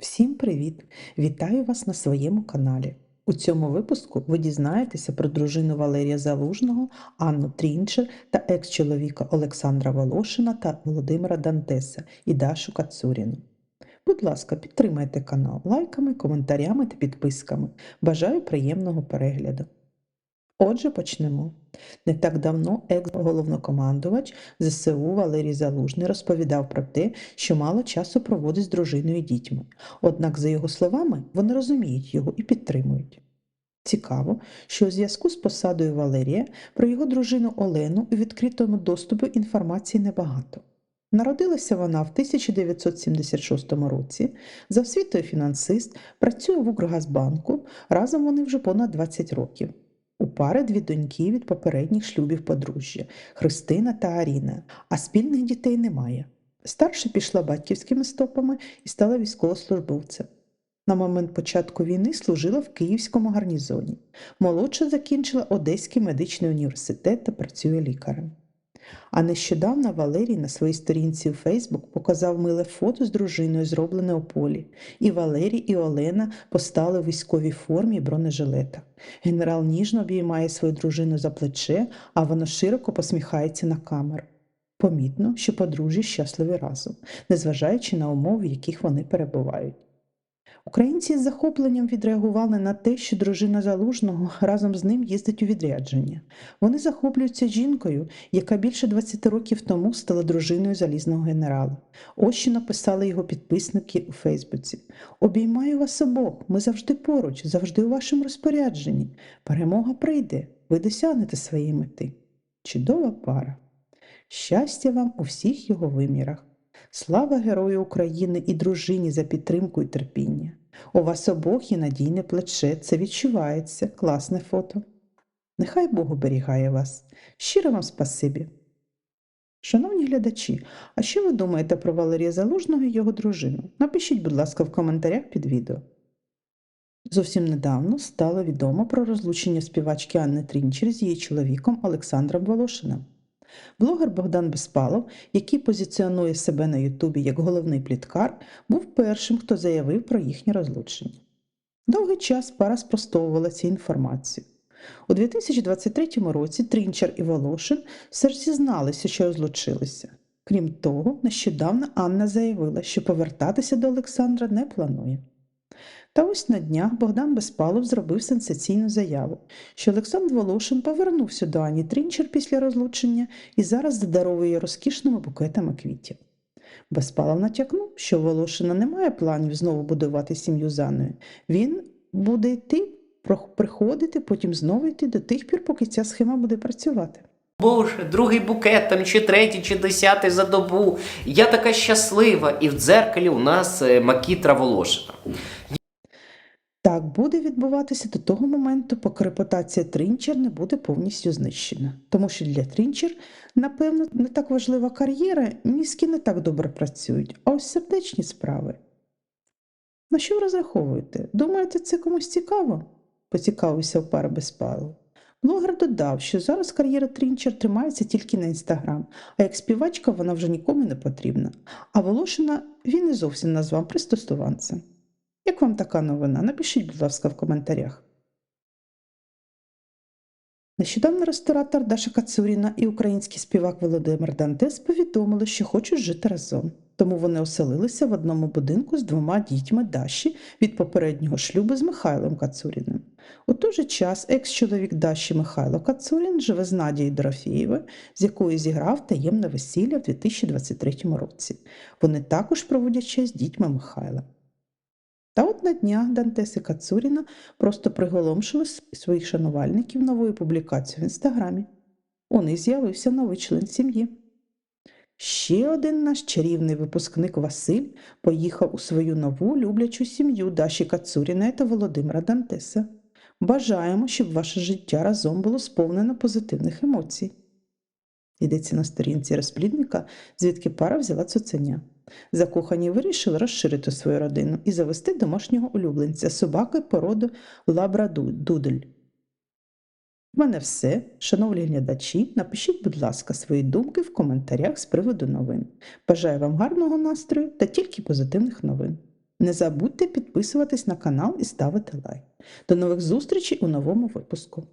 Всім привіт! Вітаю вас на своєму каналі. У цьому випуску ви дізнаєтеся про дружину Валерія Залужного, Анну Трінчер та екс-чоловіка Олександра Волошина та Володимира Дантеса і Дашу Кацуріну. Будь ласка, підтримайте канал лайками, коментарями та підписками. Бажаю приємного перегляду. Отже, почнемо. Не так давно екс-головнокомандувач ЗСУ Валерій Залужний розповідав про те, що мало часу проводить з дружиною і дітьми. Однак, за його словами, вони розуміють його і підтримують. Цікаво, що у зв'язку з посадою Валерія про його дружину Олену у відкритому доступі інформації небагато. Народилася вона в 1976 році, за освітою фінансист, працює в Укргазбанку, разом вони вже понад 20 років. У пари дві доньки від попередніх шлюбів подружжя Христина та Аріна, а спільних дітей немає. Старша пішла батьківськими стопами і стала військовослужбовцем. На момент початку війни служила в Київському гарнізоні. Молодша закінчила Одеський медичний університет та працює лікарем. А нещодавно Валерій на своїй сторінці у Фейсбук показав миле фото з дружиною, зроблене у полі. І Валерій, і Олена постали у військовій формі і бронежилетах. Генерал ніжно обіймає свою дружину за плече, а вона широко посміхається на камеру. Помітно, що подружжя щасливі разом, незважаючи на умови, в яких вони перебувають. Українці з захопленням відреагували на те, що дружина залужного разом з ним їздить у відрядження. Вони захоплюються жінкою, яка більше 20 років тому стала дружиною залізного генерала. Ось що написали його підписники у Фейсбуці. Обіймаю вас обох, ми завжди поруч, завжди у вашому розпорядженні. Перемога прийде, ви досягнете своєї мети. Чудова пара. Щастя вам у всіх його вимірах. Слава Герою України і дружині за підтримку і терпіння. У вас обох є надійне плече, це відчувається, класне фото. Нехай Бог оберігає вас. Щиро вам спасибі. Шановні глядачі, а що ви думаєте про Валерія Залужного і його дружину? Напишіть, будь ласка, в коментарях під відео. Зовсім недавно стало відомо про розлучення співачки Анни Трінчер з її чоловіком Олександром Волошиним. Блогер Богдан Безпалов, який позиціонує себе на Ютубі як головний пліткар, був першим, хто заявив про їхнє розлучення. Довгий час пара спростовувала цю інформацію. У 2023 році Трінчер і Волошин все ж зізналися, що розлучилися. Крім того, нещодавно Анна заявила, що повертатися до Олександра не планує. Та ось на днях Богдан Безпалов зробив сенсаційну заяву, що Олександр Волошин повернувся до Ані Трінчер після розлучення і зараз задаровує розкішними букетами квітів. Безпалов натякнув, що Волошина немає планів знову будувати сім'ю з Анною. Він буде йти, приходити, потім знову йти до тих пір, поки ця схема буде працювати. Боже, другий букет, там чи третій, чи десятий за добу. Я така щаслива, і в дзеркалі у нас е, макітра Волошина. Так буде відбуватися до того моменту, поки репутація Трінчер не буде повністю знищена. Тому що для Трінчер, напевно, не так важлива кар'єра, мізки не так добре працюють, а ось сердечні справи. На що ви розраховуєте? Думаєте, це комусь цікаво? поцікавився у пара Безпалов. Блогер додав, що зараз кар'єра Трінчер тримається тільки на інстаграм, а як співачка вона вже нікому не потрібна. А Волошина він не зовсім назвав пристосуванцем. Як вам така новина? Напишіть, будь ласка, в коментарях. Нещодавно ресторатор Даша Кацуріна і український співак Володимир Дантес повідомили, що хочуть жити разом. Тому вони оселилися в одному будинку з двома дітьми Даші від попереднього шлюбу з Михайлом Кацуріним. У той же час екс-чоловік Даші Михайло Кацурін живе з Надією Дорофєєвою, з якою зіграв таємне весілля в 2023 році. Вони також проводять час з дітьми Михайла. Та от на днях Дантес і Кацуріна просто приголомшили своїх шанувальників новою публікацією в інстаграмі. У них з'явився новий член сім'ї. Ще один наш чарівний випускник Василь поїхав у свою нову люблячу сім'ю Даші Кацуріної та Володимира Дантеса. Бажаємо, щоб ваше життя разом було сповнено позитивних емоцій. Йдеться на сторінці розплідника, звідки пара взяла цуценя. Закохані вирішили розширити свою родину і завести домашнього улюбленця собаки породи Лабрадудель. У мене все, шановні глядачі, напишіть, будь ласка, свої думки в коментарях з приводу новин. Бажаю вам гарного настрою та тільки позитивних новин. Не забудьте підписуватись на канал і ставити лайк. До нових зустрічей у новому випуску.